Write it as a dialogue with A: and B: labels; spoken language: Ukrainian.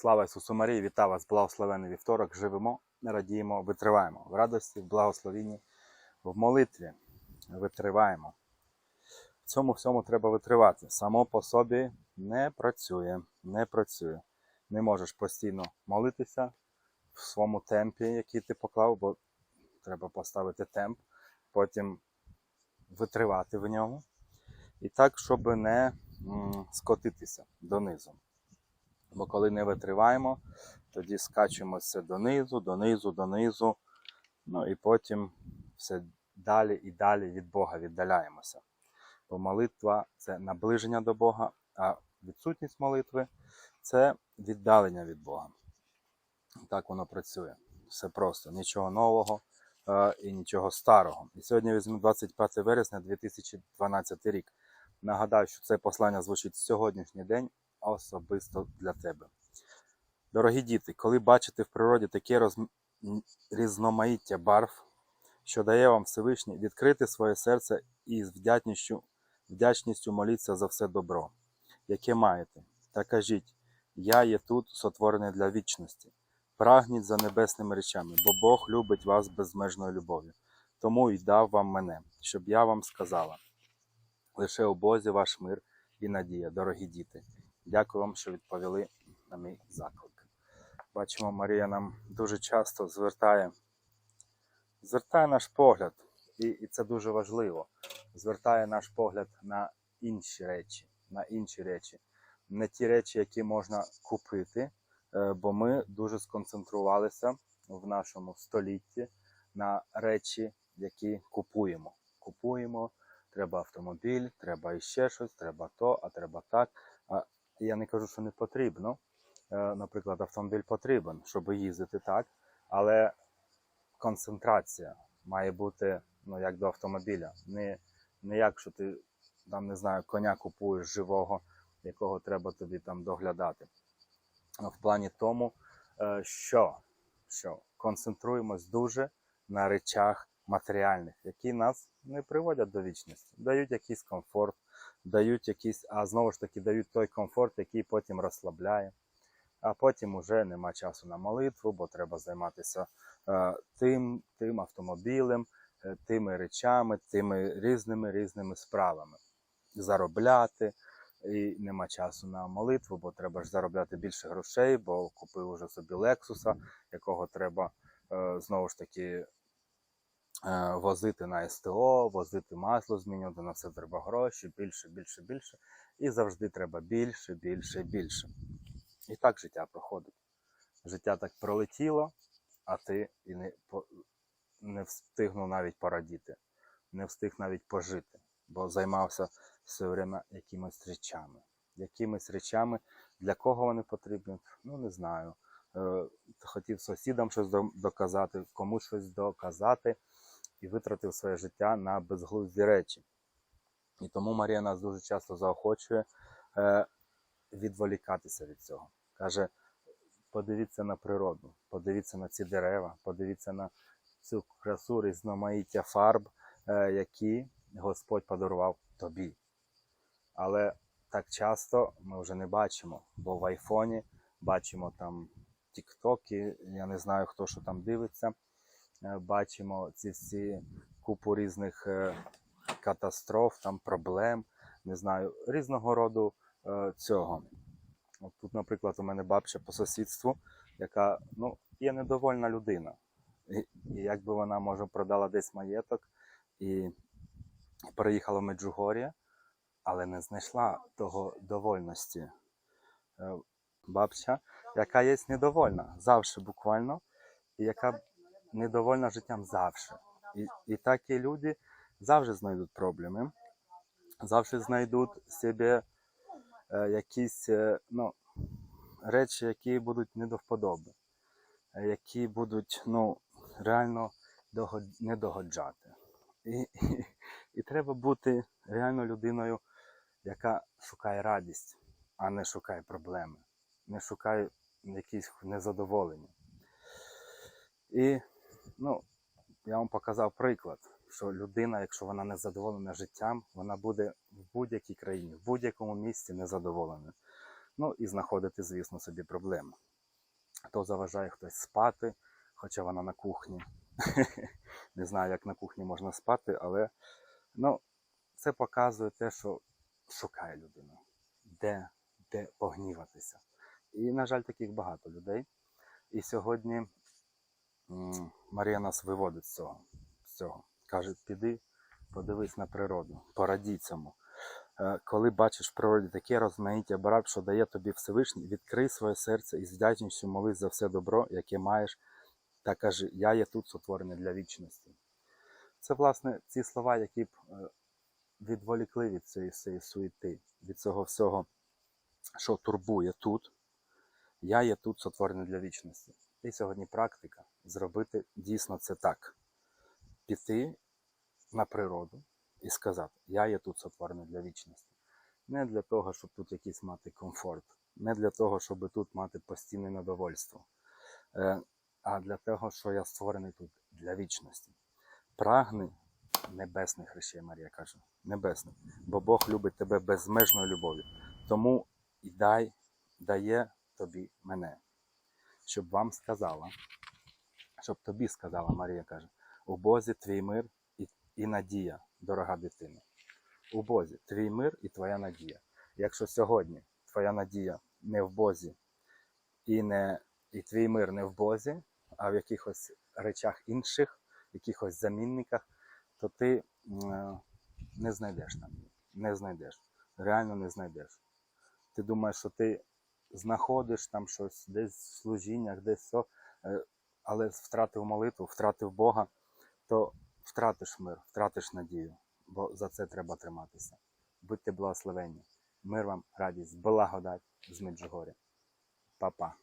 A: Слава Ісусу Марії, вітаю вас, благословений вівторок. Живемо, радіємо, витриваємо. В радості, в благословенні, в молитві витриваємо. В цьому всьому треба витривати. Само по собі не працює, не працює. Не можеш постійно молитися в своєму темпі, який ти поклав, бо треба поставити темп, потім витривати в ньому. І так, щоб не скотитися донизу. Бо коли не витриваємо, тоді скачуємося донизу, донизу, донизу. Ну і потім все далі і далі від Бога віддаляємося. Бо молитва це наближення до Бога, а відсутність молитви це віддалення від Бога. Так воно працює. Все просто, нічого нового е, і нічого старого. І сьогодні візьму 25 вересня 2012 рік. Нагадаю, що це послання звучить сьогоднішній день особисто для тебе. Дорогі діти, коли бачите в природі таке роз... різноманіття барв, що дає вам Всевишній, відкрити своє серце і з вдячністю, вдячністю моліться за все добро, яке маєте, та кажіть: Я є тут, сотворений для вічності. Прагніть за небесними речами, бо Бог любить вас безмежною любов'ю. Тому й дав вам мене, щоб я вам сказала. Лише у Бозі ваш мир і надія, дорогі діти. Дякую вам, що відповіли на мій заклик. Бачимо, Марія нам дуже часто звертає, звертає наш погляд, і, і це дуже важливо. Звертає наш погляд на інші речі, на інші речі, не ті речі, які можна купити, е, бо ми дуже сконцентрувалися в нашому столітті на речі, які купуємо. Купуємо, треба автомобіль, треба іще щось, треба то, а треба так. Я не кажу, що не потрібно. Е, Наприклад, автомобіль потрібен, щоб їздити так, але концентрація має бути ну, як до автомобіля. Не, не як що ти там не знаю, коня купуєш живого, якого треба тобі там доглядати. Ну, В плані тому, е, що, що концентруємось дуже на речах матеріальних, які нас не приводять до вічності, дають якийсь комфорт, дають якийсь, а знову ж таки дають той комфорт, який потім розслабляє. А потім уже нема часу на молитву, бо треба займатися е, тим, тим автомобілем, е, тими речами, тими різними різними справами. Заробляти, і нема часу на молитву, бо треба ж заробляти більше грошей, бо купив уже собі Лексуса, якого треба е, знову ж таки возити на СТО, возити масло, змінювати на все треба гроші, більше, більше, більше. І завжди треба більше, більше, більше. І так життя проходить. Життя так пролетіло, а ти і не, по- не встигнув навіть порадіти, не встиг навіть пожити, бо займався все время якимись речами. Якимись речами, для кого вони потрібні, ну не знаю. Е, хотів сусідам щось до- доказати, комусь щось доказати і витратив своє життя на безглузді речі. І тому Марія нас дуже часто заохочує е, відволікатися від цього. Каже: подивіться на природу, подивіться на ці дерева, подивіться на цю красу різноманіття фарб, е, які Господь подарував тобі. Але так часто ми вже не бачимо, бо в айфоні бачимо там тіктоки, я не знаю, хто що там дивиться. Е, Бачимо ці всі купу різних е, катастроф, там проблем, не знаю, різного роду е, цього. От тут, наприклад, у мене бабця по сусідству, яка ну, є недовольна людина. І, і якби вона, може, продала десь маєток і переїхала в Меджугор'я, але не знайшла того довольності. Бабця, яка є недовольна завжди буквально, і яка недовольна життям завжди. І, і такі люди завжди знайдуть проблеми, завжди знайдуть себе е, якісь е, ну, речі, які будуть не до вподоби, е, які будуть ну, реально не догоджати. І, і, і треба бути реально людиною, яка шукає радість, а не шукає проблеми, не шукає якісь незадоволення. І ну, я вам показав приклад, що людина, якщо вона не задоволена життям, вона буде в будь-якій країні, в будь-якому місці незадоволена. Ну і знаходити, звісно, собі проблеми. то заважає хтось спати, хоча вона на кухні. Не знаю, як на кухні можна спати, але ну, це показує те, що шукає людина, де, де погніватися. І, на жаль, таких багато людей. І сьогодні Марія нас виводить з цього. З цього. Каже, піди, подивись на природу, порадій цьому. Е, Коли бачиш в природі таке розмаїття брат, що дає тобі Всевишній, відкрий своє серце і з вдячністю молись за все добро, яке маєш, та кажи, я є тут сотворений для вічності. Це, власне, ці слова, які б е, відволікли від цієї всієї суєти, від цього всього, що турбує тут. Я є тут сотворений для вічності. І сьогодні практика зробити дійсно це так. Піти на природу і сказати, я є тут сотворений для вічності. Не для того, щоб тут якийсь мати комфорт, не для того, щоб тут мати постійне недовольство, е, а для того, що я створений тут для вічності. Прагни небесних речей, Марія каже, небесних, бо Бог любить тебе безмежною любов'ю. Тому і дай, дає тобі мене, щоб вам сказала, щоб тобі сказала, Марія каже, у Бозі твій мир і, і надія, дорога дитина. У Бозі твій мир і твоя надія. Якщо сьогодні твоя надія не в Бозі і, не, і твій мир не в Бозі, а в якихось речах інших, якихось замінниках, то ти не знайдеш там. Не знайдеш. Реально не знайдеш. Ти думаєш, що ти знаходиш там щось десь в служіннях, десь все, е, але втратив молитву, втратив Бога, то втратиш мир, втратиш надію, бо за це треба триматися. Будьте благословенні. Мир вам, радість, благодать з Меджугоря. Па-па.